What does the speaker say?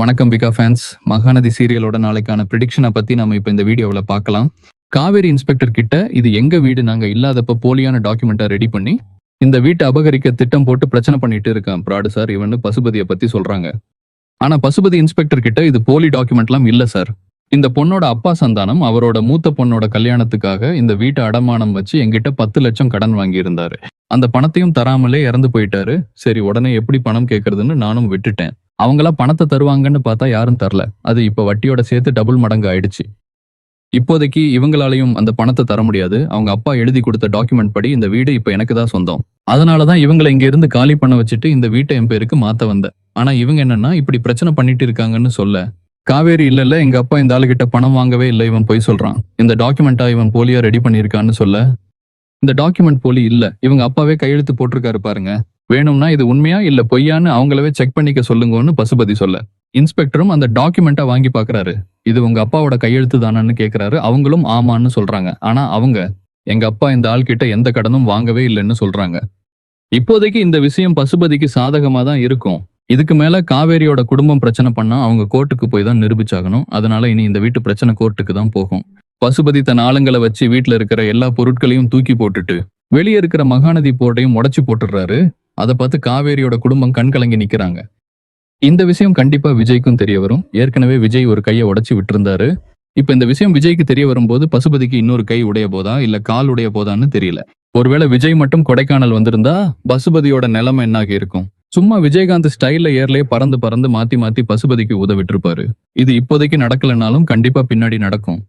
வணக்கம் பிகா ஃபேன்ஸ். மகாநதி சீரியலோட நாளைக்கான ப்ரிடிக்ஷனை பத்தி நம்ம இப்போ இந்த வீடியோவில் பார்க்கலாம். காவேரி இன்ஸ்பெக்டர் கிட்ட இது எங்க வீடு நாங்க இல்லாதப்ப போலியான டாக்குமெண்ட்டை ரெடி பண்ணி இந்த வீட்டை அபகரிக்க திட்டம் போட்டு பிரச்சனை பண்ணிட்டு இருக்கான் ப்ராடு சார். இவன்னு பசுபதியை பத்தி சொல்றாங்க. ஆனா பசுபதி இன்ஸ்பெக்டர் கிட்ட இது போலி டாக்குமெண்ட்லாம் இல்ல சார். இந்த பொண்ணோட அப்பா சந்தானம் அவரோட மூத்த பொண்ணோட கல்யாணத்துக்காக இந்த வீட்டை அடமானம் வச்சு என்கிட்ட பத்து லட்சம் கடன் வாங்கியிருந்தாரு. அந்த பணத்தையும் தராமலே இறந்து போயிட்டாரு. சரி உடனே எப்படி பணம் கேட்கறதுன்னு நானும் விட்டுட்டேன். அவங்களாம் பணத்தை தருவாங்கன்னு பார்த்தா யாரும் தரல. அது இப்போ வட்டியோட சேர்த்து டபுள் மடங்கு ஆயிடுச்சு. இப்போதைக்கு இவங்களாலையும் அந்த பணத்தை தர முடியாது. அவங்க அப்பா எழுதி கொடுத்த டாக்குமெண்ட் படி இந்த வீடு இப்போ எனக்கு தான் சொந்தம். அதனாலதான் இவங்களை இங்க இருந்து காலி பண்ண வச்சுட்டு இந்த வீட்டை என் பேருக்கு மாற்ற வந்தேன். ஆனால் இவங்க என்னன்னா இப்படி பிரச்சனை பண்ணிட்டு இருக்காங்கன்னு சொல்ல. காவேரி இல்ல இல்ல எங்க அப்பா இந்த ஆளுகிட்ட பணம் வாங்கவே இல்லை இவன் போய் சொல்றான். இந்த டாக்குமெண்ட்டாக இவன் போலியா ரெடி பண்ணியிருக்கான்னு சொல்ல. இந்த டாக்குமெண்ட் போலி இல்ல. இவங்க அப்பாவே கையெழுத்து போட்டிருக்காரு பாருங்க. வேணும்னா இது உண்மையா இல்ல பொய்யான்னு அவங்களவே செக் பண்ணிக்க சொல்லுங்கன்னு பசுபதி சொல்ல. இன்ஸ்பெக்டரும் அந்த டாக்குமெண்ட்டை வாங்கி பாக்குறாரு. இது உங்க அப்பாவோட கையெழுத்து தானான்னு கேக்குறாரு. அவங்களும் ஆமான்னு சொல்றாங்க. ஆனா அவங்க எங்க அப்பா இந்த ஆள் கிட்ட எந்த கடனும் வாங்கவே இல்லைன்னு சொல்றாங்க. இப்போதைக்கு இந்த விஷயம் பசுபதிக்கு சாதகமா தான் இருக்கும். இதுக்கு மேல காவேரியோட குடும்பம் பிரச்சனை பண்ணா அவங்க கோர்ட்டுக்கு போய் தான் நிரூபிச்சாகணும். அதனால இனி இந்த வீட்டு பிரச்சனை கோர்ட்டுக்கு தான் போகும். பசுபதி தன் ஆளுங்களை வச்சு வீட்டுல இருக்கிற எல்லா பொருட்களையும் தூக்கி போட்டுட்டு வெளியே இருக்கிற மகாநதி போர்டையும் உடச்சி போட்டுடுறாரு. அதை பார்த்து காவேரியோட குடும்பம் கண் கலங்கி நிக்கிறாங்க. இந்த விஷயம் கண்டிப்பா விஜய்க்கும் தெரிய வரும். ஏற்கனவே விஜய் ஒரு கையை உடைச்சு விட்டுருந்தாரு. இப்ப இந்த விஷயம் விஜய்க்கு தெரிய வரும்போது பசுபதிக்கு இன்னொரு கை உடைய போதா இல்ல கால் உடைய போதான்னு தெரியல. ஒருவேளை விஜய் மட்டும் கொடைக்கானல் வந்திருந்தா பசுபதியோட நிலைமை என்னாகி இருக்கும்? சும்மா விஜயகாந்த் ஸ்டைல்ல ஏர்லயே பறந்து பறந்து மாத்தி மாத்தி பசுபதிக்கு உதவிட்டு இருப்பாரு இது இப்போதைக்கு நடக்கலனாலும் கண்டிப்பா பின்னாடி நடக்கும்.